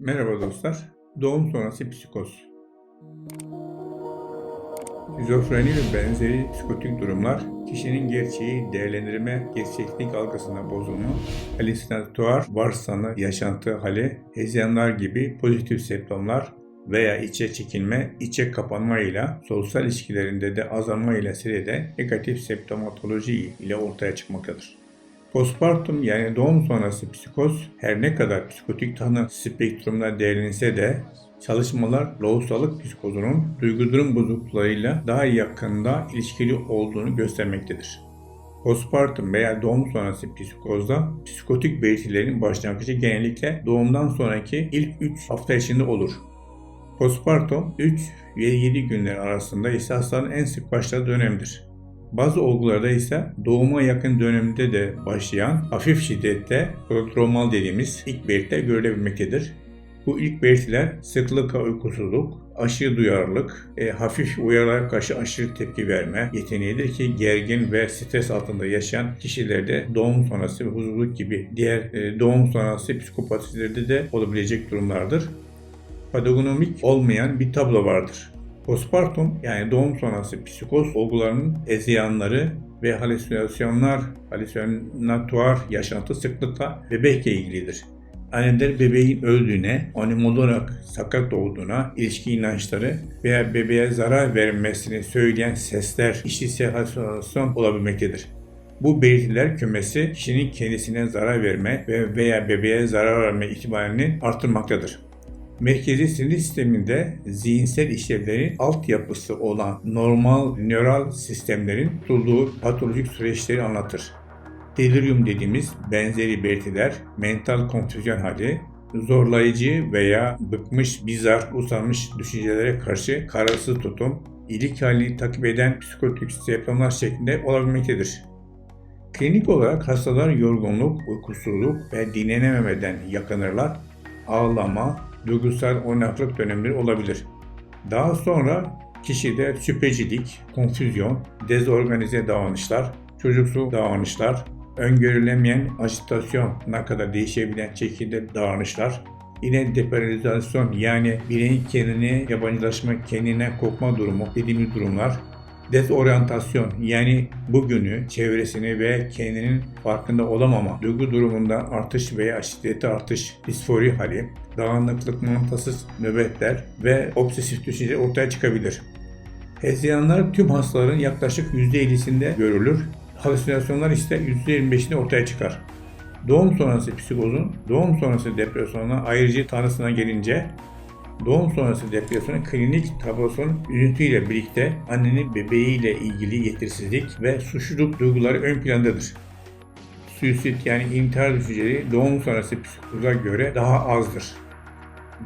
Merhaba dostlar. Doğum sonrası psikoz. Şizofreni ve benzeri psikotik durumlar kişinin gerçeği değerlendirme, gerçeklik algısına bozulma, halüsinatuar, varsanı, yaşantı hali, hezeyanlar gibi pozitif semptomlar veya içe çekilme, içe kapanma ile sosyal ilişkilerinde de azalma ile sirede negatif semptomatoloji ile ortaya çıkmaktadır. Postpartum yani doğum sonrası psikoz her ne kadar psikotik tanı spektrumda değerlense de çalışmalar lohusalık psikozunun duygu durum bozukluklarıyla daha yakında ilişkili olduğunu göstermektedir. Postpartum veya doğum sonrası psikozda psikotik belirtilerin başlangıcı genellikle doğumdan sonraki ilk 3 hafta içinde olur. Postpartum 3 ve 7 günler arasında ise hastanın en sık başladığı dönemdir. Bazı olgularda ise doğuma yakın dönemde de başlayan hafif şiddette prodromal dediğimiz ilk belirtiler görülebilmektedir. Bu ilk belirtiler sıklıkla uykusuzluk, aşırı duyarlılık, e, hafif uyarılara karşı aşırı tepki verme yeteneğidir ki gergin ve stres altında yaşayan kişilerde doğum sonrası ve huzursuzluk gibi diğer e, doğum sonrası psikopatilerde de olabilecek durumlardır. Patogenomik olmayan bir tablo vardır. Postpartum yani doğum sonrası psikoz olgularının eziyanları ve halüsinasyonlar, halüsinatuar yaşantı sıklıkla bebekle ilgilidir. Anneler bebeğin öldüğüne, animal olarak sakat doğduğuna ilişki inançları veya bebeğe zarar vermesini söyleyen sesler işitsel halüsinasyon olabilmektedir. Bu belirtiler kümesi kişinin kendisine zarar verme ve veya bebeğe zarar verme ihtimalini artırmaktadır. Merkezi sinir sisteminde zihinsel işlevlerin altyapısı olan normal nöral sistemlerin tutulduğu patolojik süreçleri anlatır. Delirium dediğimiz benzeri belirtiler, mental konfüzyon hali, zorlayıcı veya bıkmış, bizar, usanmış düşüncelere karşı kararsız tutum, iyilik halini takip eden psikotik semptomlar şeklinde olabilmektedir. Klinik olarak hastalar yorgunluk, uykusuzluk ve dinlenememeden yakınırlar, ağlama, duygusal oynaklık dönemleri olabilir. Daha sonra kişide şüphecilik, konfüzyon, dezorganize davranışlar, çocuksu davranışlar, öngörülemeyen ajitasyona kadar değişebilen şekilde davranışlar, yine depersonalizasyon yani bireyin kendini yabancılaşma, kendine kopma durumu dediğimiz durumlar, dezoryantasyon yani bugünü, çevresini ve kendinin farkında olamama, duygu durumunda artış veya şiddeti artış, disfori hali, dağınıklık, mantasız nöbetler ve obsesif düşünce ortaya çıkabilir. Hezeyanlar tüm hastaların yaklaşık %50'sinde görülür. Halüsinasyonlar ise %25'inde ortaya çıkar. Doğum sonrası psikozun doğum sonrası depresyona ayrıcı tanısına gelince doğum sonrası depresyonun klinik tablosunun üzüntüyle birlikte annenin bebeğiyle ilgili yetersizlik ve suçluluk duyguları ön plandadır. Suisit yani intihar düşünceleri doğum sonrası psikoza göre daha azdır.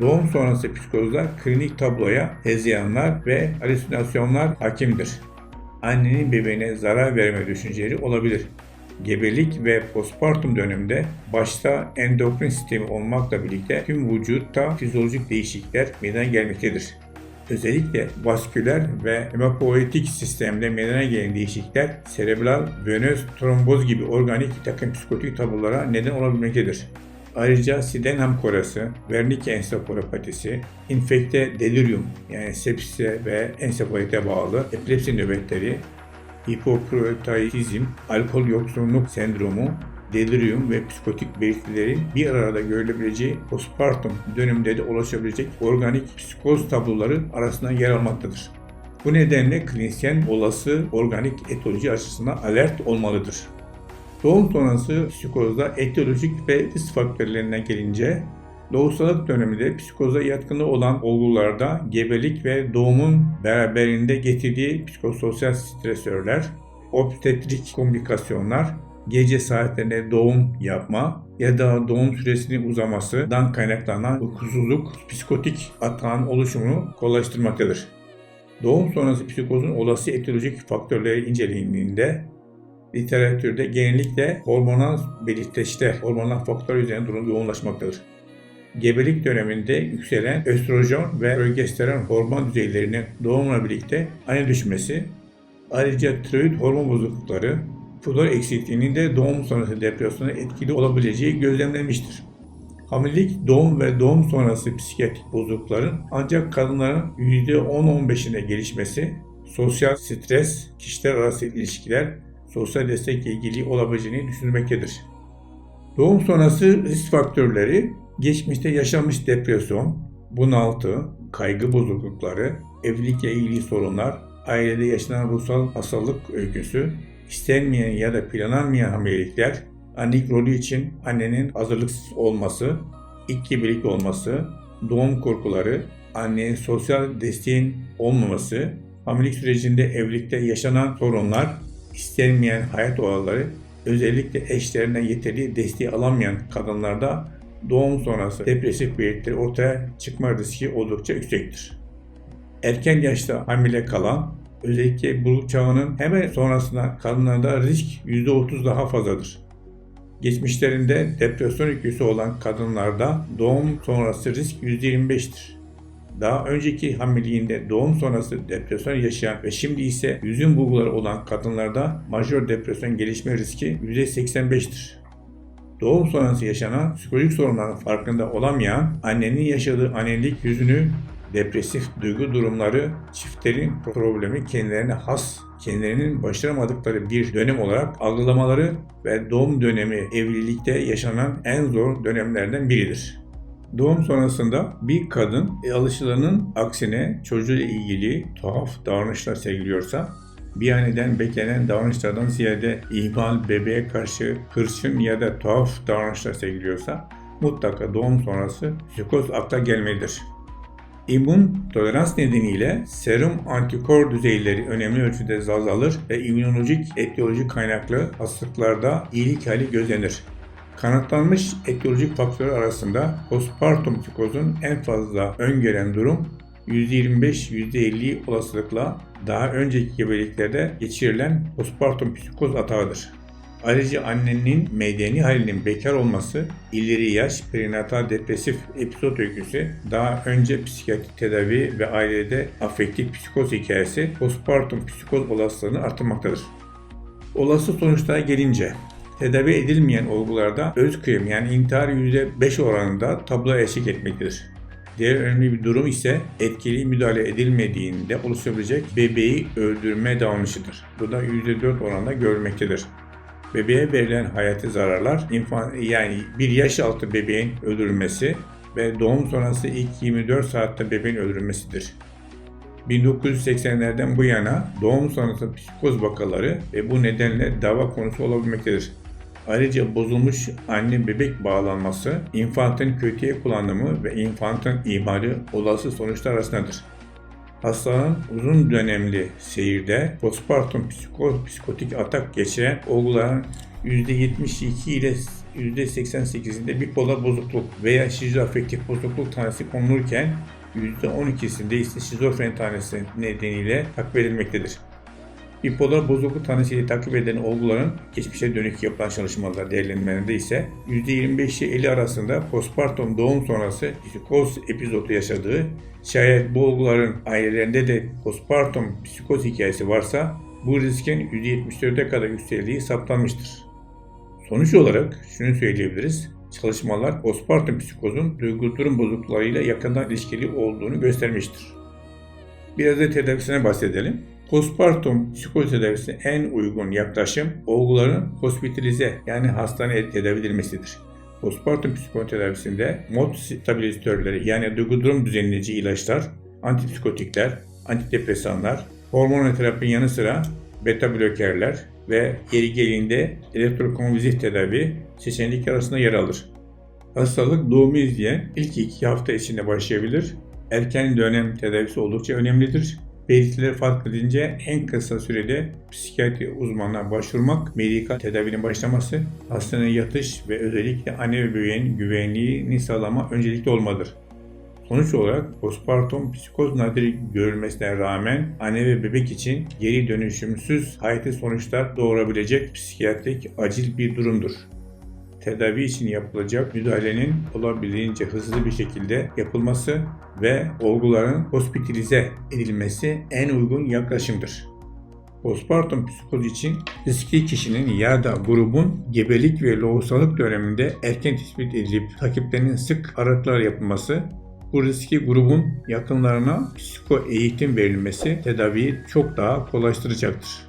Doğum sonrası psikozda klinik tabloya hezeyanlar ve halüsinasyonlar hakimdir. Annenin bebeğine zarar verme düşünceleri olabilir. Gebelik ve postpartum döneminde başta endokrin sistemi olmakla birlikte tüm vücutta fizyolojik değişiklikler meydana gelmektedir. Özellikle vasküler ve hemopoietik sistemde meydana gelen değişiklikler serebral, venöz, tromboz gibi organik takım psikotik tablolara neden olabilmektedir. Ayrıca Sydenham korası, Wernicke ensefalopatisi, infekte delirium yani sepsise ve ensefalite bağlı epilepsi nöbetleri, hipoproteizm, alkol yoksunluk sendromu, delirium ve psikotik belirtilerin bir arada görülebileceği postpartum döneminde de ulaşabilecek organik psikoz tabloları arasında yer almaktadır. Bu nedenle klinisyen olası organik etoloji açısından alert olmalıdır. Doğum sonrası psikozda etiyolojik ve risk faktörlerine gelince Lohusalık döneminde psikoza yatkınlığı olan olgularda gebelik ve doğumun beraberinde getirdiği psikososyal stresörler, obstetrik komplikasyonlar, gece saatlerinde doğum yapma ya da doğum süresinin uzamasından kaynaklanan uykusuzluk, psikotik atağın oluşumunu kolaylaştırmaktadır. Doğum sonrası psikozun olası etiyolojik faktörleri incelendiğinde literatürde genellikle hormonal belirteçte hormonal faktör üzerine durum yoğunlaşmaktadır gebelik döneminde yükselen östrojen ve progesteron hormon düzeylerinin doğumla birlikte aynı düşmesi, ayrıca tiroid hormon bozuklukları, flor eksikliğinin de doğum sonrası depresyona etkili olabileceği gözlemlenmiştir. Hamilelik, doğum ve doğum sonrası psikiyatrik bozuklukların ancak kadınların %10-15'ine gelişmesi, sosyal stres, kişiler arası ilişkiler, sosyal destekle ilgili olabileceğini düşünülmektedir. Doğum sonrası risk faktörleri geçmişte yaşanmış depresyon, bunaltı, kaygı bozuklukları, evlilikle ilgili sorunlar, ailede yaşanan ruhsal hastalık öyküsü, istenmeyen ya da planlanmayan hamilelikler, annelik rolü için annenin hazırlıksız olması, ilk gebelik olması, doğum korkuları, annenin sosyal desteğin olmaması, hamilelik sürecinde evlilikte yaşanan sorunlar, istenmeyen hayat olayları, özellikle eşlerinden yeterli desteği alamayan kadınlarda doğum sonrası depresif belirtileri ortaya çıkma riski oldukça yüksektir. Erken yaşta hamile kalan, özellikle buluk çağının hemen sonrasında kadınlarda risk %30 daha fazladır. Geçmişlerinde depresyon yüküsü olan kadınlarda doğum sonrası risk %25'tir. Daha önceki hamileliğinde doğum sonrası depresyon yaşayan ve şimdi ise yüzün bulguları olan kadınlarda majör depresyon gelişme riski %85'tir. Doğum sonrası yaşanan psikolojik sorunların farkında olamayan annenin yaşadığı annelik yüzünü depresif duygu durumları çiftlerin problemi kendilerine has, kendilerinin başaramadıkları bir dönem olarak algılamaları ve doğum dönemi evlilikte yaşanan en zor dönemlerden biridir. Doğum sonrasında bir kadın e, alışılanın aksine çocuğuyla ilgili tuhaf davranışlar sergiliyorsa bir anneden beklenen davranışlardan ziyade ihmal, bebeğe karşı hırçın ya da tuhaf davranışlar sergiliyorsa mutlaka doğum sonrası psikoz akla gelmelidir. İmmün tolerans nedeniyle serum antikor düzeyleri önemli ölçüde azalır ve immünolojik etiyolojik kaynaklı hastalıklarda iyilik hali gözlenir. Kanıtlanmış etiyolojik faktörler arasında postpartum psikozun en fazla öngören durum %25-%50 olasılıkla daha önceki gebeliklerde geçirilen postpartum psikoz atağıdır. Ayrıca annenin medeni halinin bekar olması, ileri yaş, perinatal depresif episod öyküsü, daha önce psikiyatrik tedavi ve ailede afektif psikoz hikayesi postpartum psikoz olasılığını artırmaktadır. Olası sonuçlara gelince, tedavi edilmeyen olgularda öz kıyım yani intihar %5 oranında tabloya eşlik etmektedir. Diğer önemli bir durum ise etkili müdahale edilmediğinde oluşabilecek bebeği öldürme davranışıdır. Bu da %4 oranında görülmektedir. Bebeğe verilen hayati zararlar, yani bir yaş altı bebeğin öldürülmesi ve doğum sonrası ilk 24 saatte bebeğin öldürülmesidir. 1980'lerden bu yana doğum sonrası psikoz vakaları ve bu nedenle dava konusu olabilmektedir. Ayrıca bozulmuş anne bebek bağlanması, infantın kötüye kullanımı ve infantın ihmali olası sonuçlar arasındadır. Hastanın uzun dönemli seyirde postpartum psikoz, psikotik atak geçiren olguların %72 ile %88'inde bipolar bozukluk veya şizoafektif bozukluk tanesi konulurken %12'sinde ise şizofren tanesi nedeniyle takip edilmektedir. Bipolar bozukluk tanesiyle takip edilen olguların geçmişe dönük yapılan çalışmalar değerlendirmelerinde ise %25 ile 50 arasında postpartum doğum sonrası psikoz epizodu yaşadığı, şayet bu olguların ailelerinde de postpartum psikoz hikayesi varsa bu riskin %74'e kadar yükseldiği saptanmıştır. Sonuç olarak şunu söyleyebiliriz. Çalışmalar postpartum psikozun duygu durum bozukluklarıyla yakından ilişkili olduğunu göstermiştir. Biraz da tedavisine bahsedelim. Postpartum psikoz tedavisine en uygun yaklaşım olguların hospitalize yani hastaneye tedavi edilmesidir. Postpartum psikoz tedavisinde mod stabilizatörleri yani duygu durum düzenleyici ilaçlar, antipsikotikler, antidepresanlar, hormon terapinin yanı sıra beta blokerler ve yeri geldiğinde elektrokonvulsif tedavi seçenekler arasında yer alır. Hastalık doğumu izleyen ilk iki hafta içinde başlayabilir. Erken dönem tedavisi oldukça önemlidir belirtileri fark edince en kısa sürede psikiyatri uzmanına başvurmak, medikal tedavinin başlaması, hastaneye yatış ve özellikle anne ve bebeğin güvenliğini sağlama öncelikli olmalıdır. Sonuç olarak postpartum psikoz nadir görülmesine rağmen anne ve bebek için geri dönüşümsüz hayati sonuçlar doğurabilecek psikiyatrik acil bir durumdur tedavi için yapılacak müdahalenin olabildiğince hızlı bir şekilde yapılması ve olguların hospitalize edilmesi en uygun yaklaşımdır. Postpartum psikoz için riskli kişinin ya da grubun gebelik ve lohusalık döneminde erken tespit edilip takiplerinin sık aralıklar yapılması, bu riski grubun yakınlarına psiko eğitim verilmesi tedaviyi çok daha kolaylaştıracaktır.